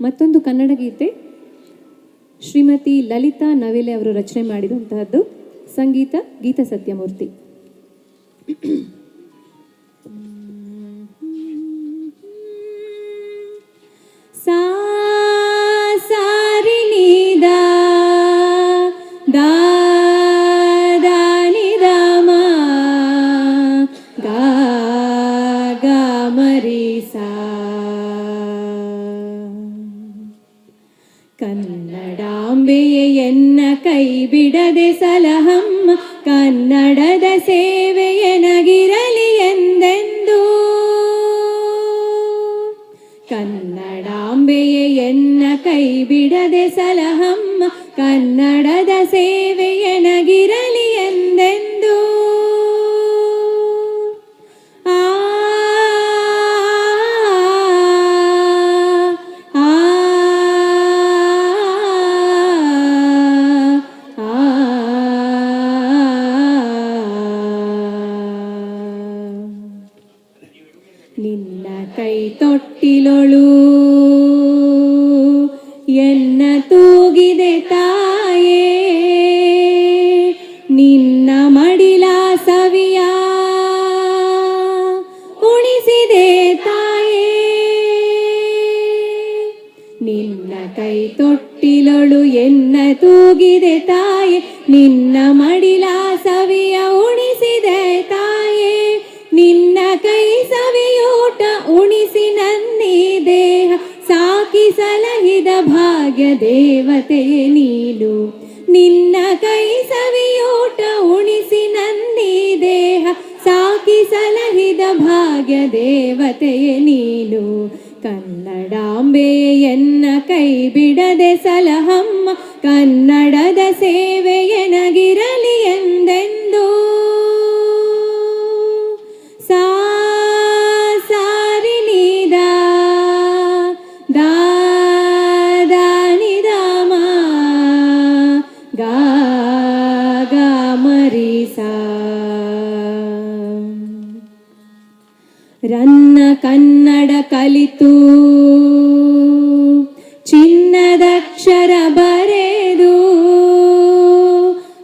ಮತ್ತೊಂದು ಕನ್ನಡ ಗೀತೆ. ಶ್ರೀಮತಿ ಲಲಿತಾ ನವಿಲೆ ಅವರು ರಚನೆ ಮಾಡಿದಂತಹದ್ದು ಸಂಗೀತ ಗೀತ ಸತ್ಯಮೂರ್ತಿ. ಸಾ ಕನ್ನಡಾಂಬೆಯೇ ಎನ್ನ ಕೈ ಬಿಡದೆ ಸಲಹಮ್ಮ, ಕನ್ನಡದ ಸೇವೆಯನಗಿರಲಿ ಎಂದೆಂದು. ಕನ್ನಡಾಂಬೆಯೇ ಎನ್ನ ಕೈ ಬಿಡದೆ ಸಲಹಮ್ಮ, ಕನ್ನಡದ ಸೇವೆಯನಗಿರಲಿ ನಿನ್ನ ಕೈ ತೊಟ್ಟಿಲೊಳು. ಎನ್ನ ತೂಗಿದೆ ತಾಯೇ. ನಿನ್ನ ಮಡಿಲ ಸವಿಯ. ಉಣಿಸಿದೆ ತಾಯೇ. ನಿನ್ನ ಕೈ ತೊಟ್ಟಿಲೊಳು ಎನ್ನ ತೂಗಿದೆ ತಾಯೇ. ನಿನ್ನ ಮಡಿಲ ಸಲಹಿದ ಭಾಗ್ಯ ದೇವತೆ ನೀನು. ನಿನ್ನ ಕೈ ಸವಿಯೋಟ ಉಣಿಸಿ ನಂದಿ ದೇಹ ಸಾಕಿ ಸಲಹಿದ ಭಾಗ್ಯ ದೇವತೆ ನೀನು. ಕನ್ನಡಾಂಬೆ ಎನ್ನ ಕೈ ಬಿಡದೆ ಸಲಹಮ್ಮ, ಕನ್ನಡದ ಸೇವೆಯನಗಿರಲಿ ಎಂದೆಂದು ರನ್ನ ಕನ್ನಡ ಕಲಿತು ಚಿನ್ನದಕ್ಷರ ಬರೆದು,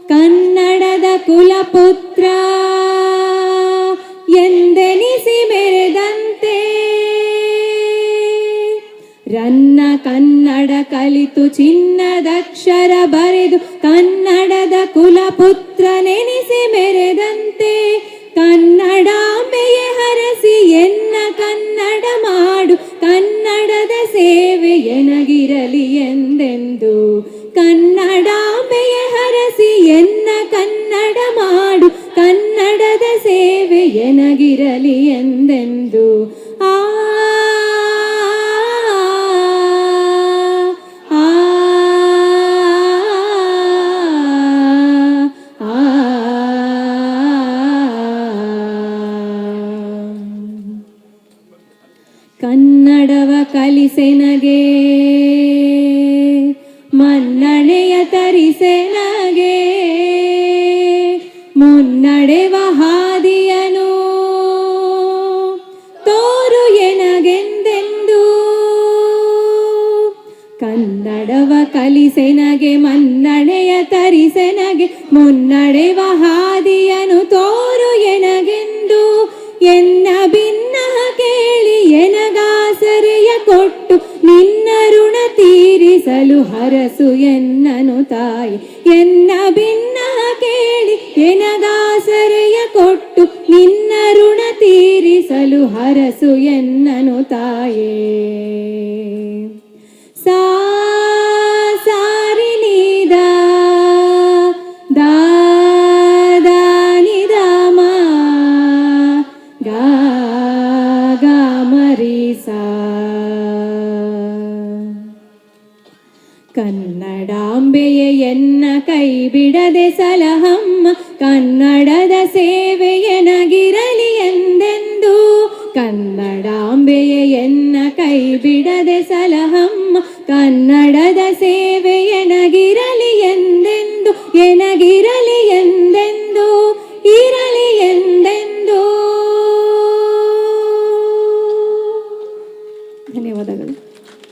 ಕನ್ನಡದ ಕುಲಪುತ್ರ ಎಂದೆನಿಸಿ ಮೆರೆದಂತೆ. ರನ್ನ ಕನ್ನಡ ಕಲಿತು ಚಿನ್ನದಕ್ಷರ ಬರೆದು, ಕನ್ನಡದ ಕುಲಪುತ್ರ ಸೇವೆ ಎನಗಿರಲಿ ಎಂದೆಂದು ಕನ್ನಡಾಂಬೆಯೇ ಹರಸಿ ಎನ್ನ ಕನ್ನಡ ಮಾಡು ಕನ್ನಡದ ಸೇವೆ ಎನಗಿರಲಿ ಎಂದೆಂದು ಕನ್ನಡವ ಕಲಿಸೆನಗೆ, ಮನ್ನಣೆಯ ತರಿಸೆನಗೆ, ಮುನ್ನಡೆವ ಹಾದಿಯನು ತೋರು ಎನಗೆಂದೆಂದು, ಕನ್ನಡವ ಕಲಿಸೆನಗೆ, ಮನ್ನಣೆಯ ತರಿಸೆನಗೆ, ಮುನ್ನಡೆವ ಹಾದಿಯನು ತೋರು ಹರಸು ಎನ್ನನು ತಾಯಿ. ಎನ್ನ ಭಿನ್ನ ಕೇಳಿ ಎನಗಾಸರೆಯ ಕೊಟ್ಟು ನಿನ್ನ ಋಣ ತೀರಿಸಲು ಹರಸು ಎನ್ನನು ತಾಯೇ. ಕನ್ನಡಾಂಬೆಯೇ ಎನ್ನ ಕೈ ಬಿಡದೆ ಸಲಹಮ್ಮ ಕನ್ನಡದ ಸೇವೆಯನಗಿರಲಿ ಎಂದೆಂದು ಕನ್ನಡಾಂಬೆಯೇ ಎನ್ನ ಕೈ ಬಿಡದೆ ಸಲಹಮ್ಮ ಕನ್ನಡದ ಸೇವೆಯನಗಿರಲಿ